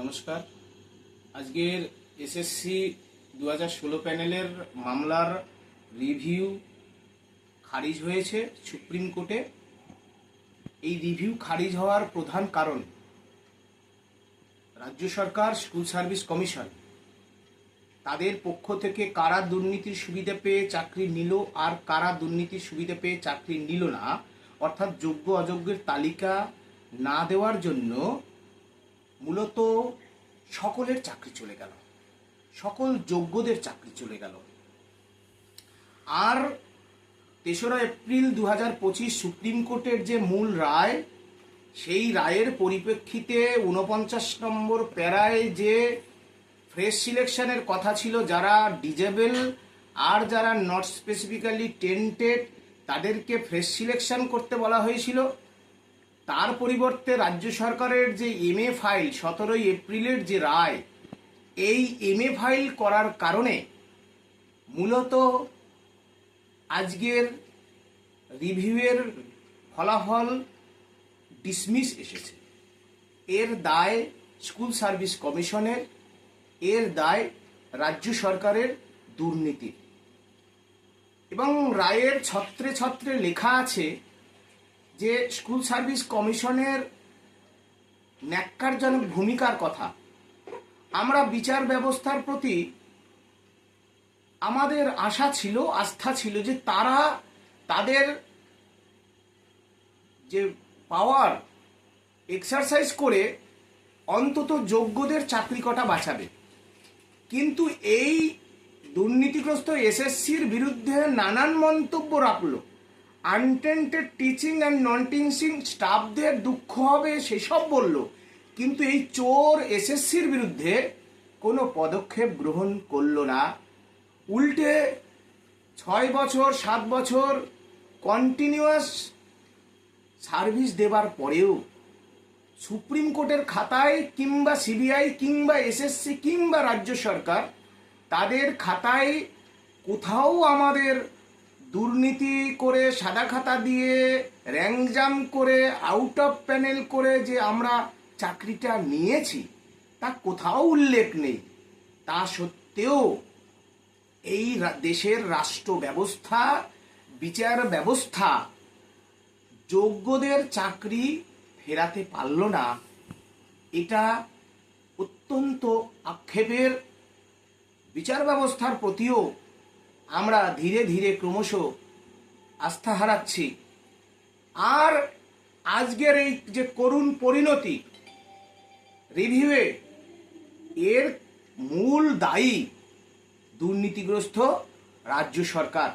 নমস্কার। আজকের এসএসসি দু হাজার ষোলো প্যানেলের মামলার রিভিউ খারিজ হয়েছে সুপ্রিম কোর্টে। এই রিভিউ খারিজ হওয়ার প্রধান কারণ রাজ্য সরকার, স্কুল সার্ভিস কমিশন। তাদের পক্ষ থেকে কারা দুর্নীতির সুবিধা পেয়ে চাকরি নিল আর কারা দুর্নীতির সুবিধা পেয়ে চাকরি নিল না, অর্থাৎ যোগ্য অযোগ্যের তালিকা না দেওয়ার জন্য মূলত সকলের চাকরি চলে গেল। সকল যোগ্যদের চাকরি চলে গেল। আর তেসরা এপ্রিল দু হাজার পঁচিশ সুপ্রিম কোর্টের যে মূল রায়, সেই রায়ের পরিপ্রেক্ষিতে উনপঞ্চাশ নম্বর প্যারায় যে ফ্রেশ সিলেকশনের কথা ছিল, যারা ডিজেবল আর যারা নট স্পেসিফিক্যালি টেন্টেড, তাদেরকে ফ্রেশ সিলেকশন করতে বলা হয়েছিল। তার পরিবর্তে রাজ্য সরকারের যে এমএ ফাইল সতেরোই এপ্রিলের যে রায়, এই এমএ ফাইল করার কারণে মূলত আজকের রিভিউয়ের ফলাফল ডিসমিস এসেছে। এর দায় স্কুল সার্ভিস কমিশনের এর দায় রাজ্য সরকারের দুর্নীতি এবং রায়ের ছত্রে ছত্রে লেখা আছে যে স্কুল সার্ভিস কমিশনের ন্যাক্কারজনক ভূমিকার কথা, আমরা বিচার ব্যবস্থার প্রতি আমাদের আশা ছিল, আস্থা ছিল যে তারা তাদের যে পাওয়ার এক্সারসাইজ করে অন্তত যোগ্যদের চাকরি কটা বাঁচাবে। কিন্তু এই দুর্নীতিগ্রস্ত এসএসসির বিরুদ্ধে নানান মন্তব্য রাখল। Untainted teaching and non teaching স্টাফদের দুঃখ হবে, সেসব বলল। কিন্তু এই চোর এসএসসির বিরুদ্ধে কোনো পদক্ষেপ গ্রহণ করল না। উল্টে ছয় বছর, সাত বছর কন্টিনিউয়াস সার্ভিস দেবার পরেও সুপ্রিম কোর্টের খাতায় কিংবা সিবিআই কিংবা এসএসসি কিংবা রাজ্য সরকার তাদের খাতায় কোথাও আমাদের দুর্নীতি করে সাদা খাতা দিয়ে, র্যাংজাম করে আউট অফ প্যানেল করে যে আমরা চাকরিটা নিয়েছি, তা কোথাও উল্লেখ নেই। তা সত্ত্বেও এই দেশের রাষ্ট্র ব্যবস্থা বিচার ব্যবস্থা, যোগ্যদের চাকরি ফেরাতে পারল না, এটা অত্যন্ত আক্ষেপের বিচার ব্যবস্থার প্রতিও আমরা ধীরে ধীরে ক্রমশ আস্থা হারাচ্ছি। আর আজকের এই যে করুণ পরিণতি, রিভিউয়ে এর মূল দায়ী দুর্নীতিগ্রস্ত রাজ্য সরকার।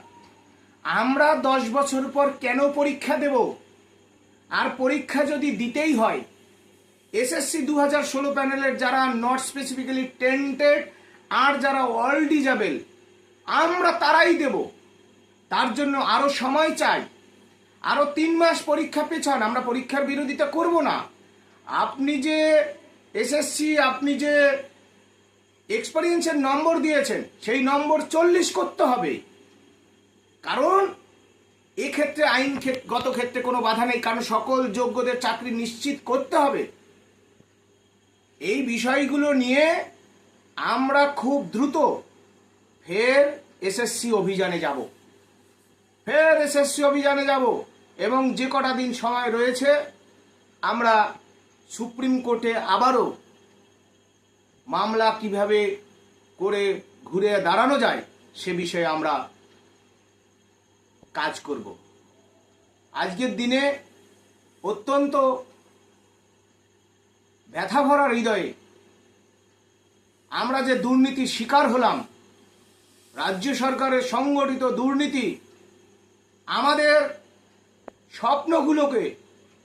আমরা দশ বছর পর কেন পরীক্ষা দেব? আর পরীক্ষা যদি দিতেই হয়, এসএসসি দু হাজার ষোলো প্যানেলের যারা নট স্পেসিফিক্যালি টেন্টেড আর যারা অল ডিজাবেল আমরা তারাই দেব। তার জন্য আরও সময় চাই। আরও তিন মাস পরীক্ষা পেছান, আমরা পরীক্ষার বিরোধিতা করব না। আপনি যে এসএসসি আপনি যে এক্সপিরিয়েন্সের নম্বর দিয়েছেন, সেই নম্বর চল্লিশ করতে হবে। কারণ এক্ষেত্রে আইন গত ক্ষেত্রে কোনো বাধা নেই, কারণ সকল যোগ্যদের চাকরি নিশ্চিত করতে হবে। এই বিষয়গুলো নিয়ে আমরা খুব দ্রুত ফের এসএসসি অভিযানে যাব। ফের এসএসসি অভিযানে যাব এবং যে কটা দিন সময় রয়েছে, আমরা সুপ্রিম কোর্টে আবারও মামলা কীভাবে করে ঘুরে দাঁড়ানো যায়, সে বিষয়ে আমরা কাজ করব। আজকের দিনে অত্যন্ত ব্যথা ভরা হৃদয়ে আমরা যে দুর্নীতির শিকার হলাম রাজ্য সরকারের সংগঠিত দুর্নীতি আমাদের স্বপ্নগুলোকে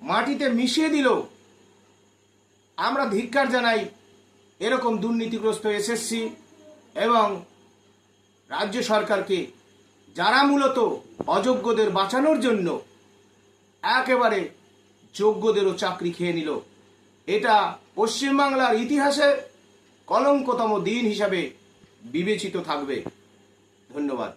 মাটিতে মিশিয়ে দিল। আমরা ধিক্কার জানাই এরকম দুর্নীতিগ্রস্ত এসএসসি এবং রাজ্য সরকারকে যারা মূলত অযোগ্যদের বাঁচানোর জন্য একেবারে যোগ্যদেরও চাকরি খেয়ে নিল। এটা পশ্চিমবাংলার ইতিহাসে কলঙ্কতম দিন হিসাবে বিবেচিত থাকবে। ধন্যবাদ।